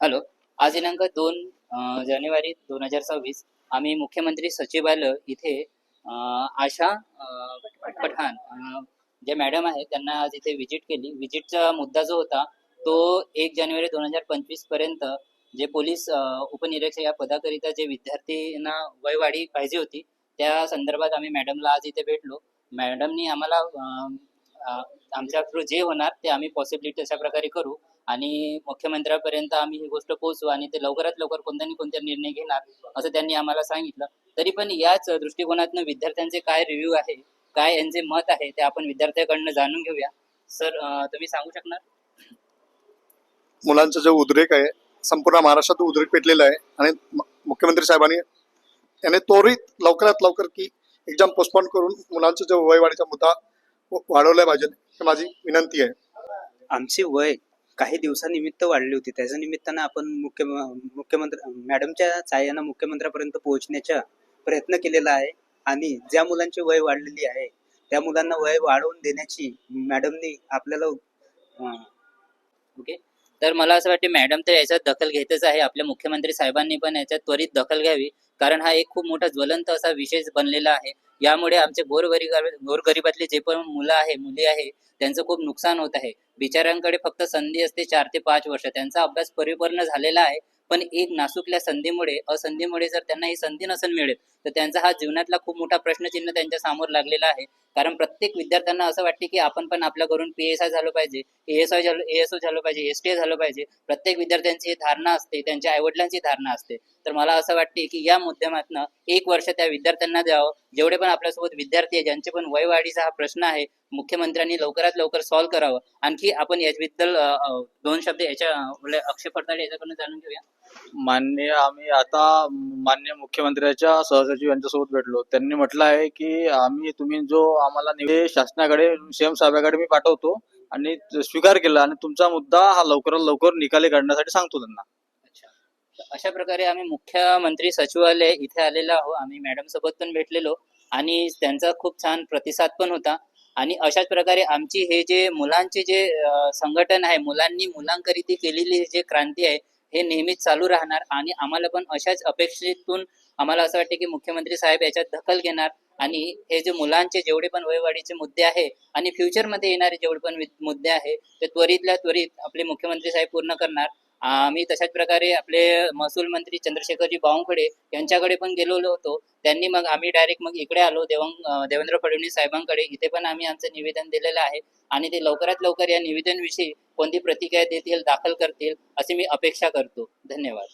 Hello आज दिनांक दोन जानेवारी दोन हजार सव्वीस आम्ही मुख्यमंत्री सचिवालय इथे आशा पठाण जे मॅडम आहेत त्यांना आज इथे व्हिजिट केली. व्हिजिटचा मुद्दा जो होता तो एक जानेवारी दोन हजार पंचवीसपर्यंत जे पोलीस उपनिरीक्षक या पदाकरिता जे विद्यार्थ्यांना वयवाढी पाहिजे होती त्या संदर्भात आम्ही मॅडमला आज इथे भेटलो. मॅडमनी आम्हाला आमच्या थ्रू जे होणार ते आम्ही पॉसिबिलिटी अशा प्रकारे करू. आणि मुख्यमंत्र्यापर्यंत आम्ही ही गोष्ट पोहोचवू आणि ते लवकरात लवकर कोणता ना कोणता निर्णय घेणार असं त्यांनी आम्हाला सांगितलं. तरी पण याच दृष्टिकोनातून विद्यार्थ्यांचे काय रिव्ह्यू आहे काय यांचे मत आहे ते आपण विद्यार्थ्यांकडनं जाणून घेऊया. सर तुम्ही सांगू शकणार? मुलांचा जो उद्रेक आहे संपूर्ण महाराष्ट्रात उद्रेक पेटलेला आहे आणि मुख्यमंत्री साहेबांनी याने त्वरित लवकरात लवकर की एक्झाम पोस्टपोन करून मुलांचा जो वयवाढीचा मुद्दा वाढवला पाहिजे ही माझी विनंती आहे. आमची वय काही दिवसानिमित्त वाढली होती. त्याच्या निमित्तानं आपण मुख्य मुख्यमंत्री मॅडमच्या साह्यानं मुख्यमंत्र्यापर्यंत पोहोचण्याचा प्रयत्न केलेला आहे आणि ज्या मुलांची वय वाढलेली आहे त्या मुलांना वय वाढवून देण्याची मॅडमनी आपल्याला ओके. तर मला असं वाटते मॅडम तर याच्यात दखल घेतच आहे. आपल्या मुख्यमंत्री साहेबांनी पण याच्यात त्वरित दखल घ्यावी. कारण हा एक खूप मोठा ज्वलंत असा विषय बनलेला आहे. यामुळे आमचे गोरगरीब गोरगरिबातले जे पण मुलं आहे मुली आहे त्यांचं खूप नुकसान होत आहे. बिचाऱ्यांकडे फक्त संधी असते चार ते पाच वर्ष. त्यांचा अभ्यास परिपूर्ण झालेला आहे पण एक नासुकल्या संधीमुळे असंधीमुळे जर त्यांना ही संधी नसेल मिळेल तर त्यांचा हा जीवनातला खूप मोठा प्रश्नचिन्ह त्यांच्यासमोर लागलेला आहे. कारण प्रत्येक विद्यार्थ्यांना असं वाटते की आपण पण आपल्या घरून पी एस आय झालं पाहिजे ए एस आय झालं ए एस ओ झालं पाहिजे एस टी झालं पाहिजे. प्रत्येक विद्यार्थ्यांची धारणा असते त्यांच्या आईवडिलांची धारणा असते. तर मला असं वाटते की या माध्यमातून एक वर्ष त्या विद्यार्थ्यांना द्यावं. जेवढे पण आपल्यासोबत विद्यार्थी आहे ज्यांचे पण वयवाढीचा हा प्रश्न आहे मुख्यमंत्र्यांनी लवकरात लवकर सॉल्व्ह करावं. आणखी आपण याबद्दल दोन शब्द याच्या म्हणजे अक्षय पडताळे याच्याकडून जाणून घेऊया. मान्य आम्ही आता मान्य मुख्यमंत्र्यांच्या सहसचिव यांच्यासोबत भेटलो. त्यांनी म्हटलं आहे की आम्ही तुम्ही जो आम्हाला शासनाकडे सीएम साहेबाकडे मी पाठवतो आणि स्वीकार केला आणि तुमचा मुद्दा हा लवकरात लवकर निकाली काढण्यासाठी सांगतो त्यांना. अशा प्रकारे आम्ही मुख्यमंत्री सचिवालय इथे आलेलो आहोत. आम्ही मॅडम सोबत पण भेटलेलो आणि त्यांचा खूप छान प्रतिसाद पण होता. आणि अशाच प्रकारे आमची हे जे मुलांचे जे संघटन आहे मुलांनी मुलांकरिती केलेली जे क्रांती आहे हे नेहमीच चालू राहणार आणि आम्हाला पण अशाच अपेक्षेतून आम्हाला असं वाटते की मुख्यमंत्री साहेब याच्यात दखल घेणार. आणि हे जे मुलांचे जेवढे पण वयवाढीचे मुद्दे आहे आणि फ्युचरमध्ये येणारे जेवढे पण मुद्दे आहे ते त्वरितल्या त्वरित आपले मुख्यमंत्री साहेब पूर्ण करणार. आम्ही तशाच प्रकारे आपले महसूल मंत्री चंद्रशेखरजी बावनकुळे यांच्याकडे पण गेलेलो होतो. त्यांनी मग आम्ही डायरेक्ट मग इकडे आलो. देवंग देवेंद्र फडणवीस साहेबांकडे. इथे पण आम्ही आमचं निवेदन दिलेलं आहे. आणि ते लवकरात लवकर या निवेदनविषयी कोणती प्रतिक्रिया देतील दाखल करतील अशी मी अपेक्षा करतो. धन्यवाद.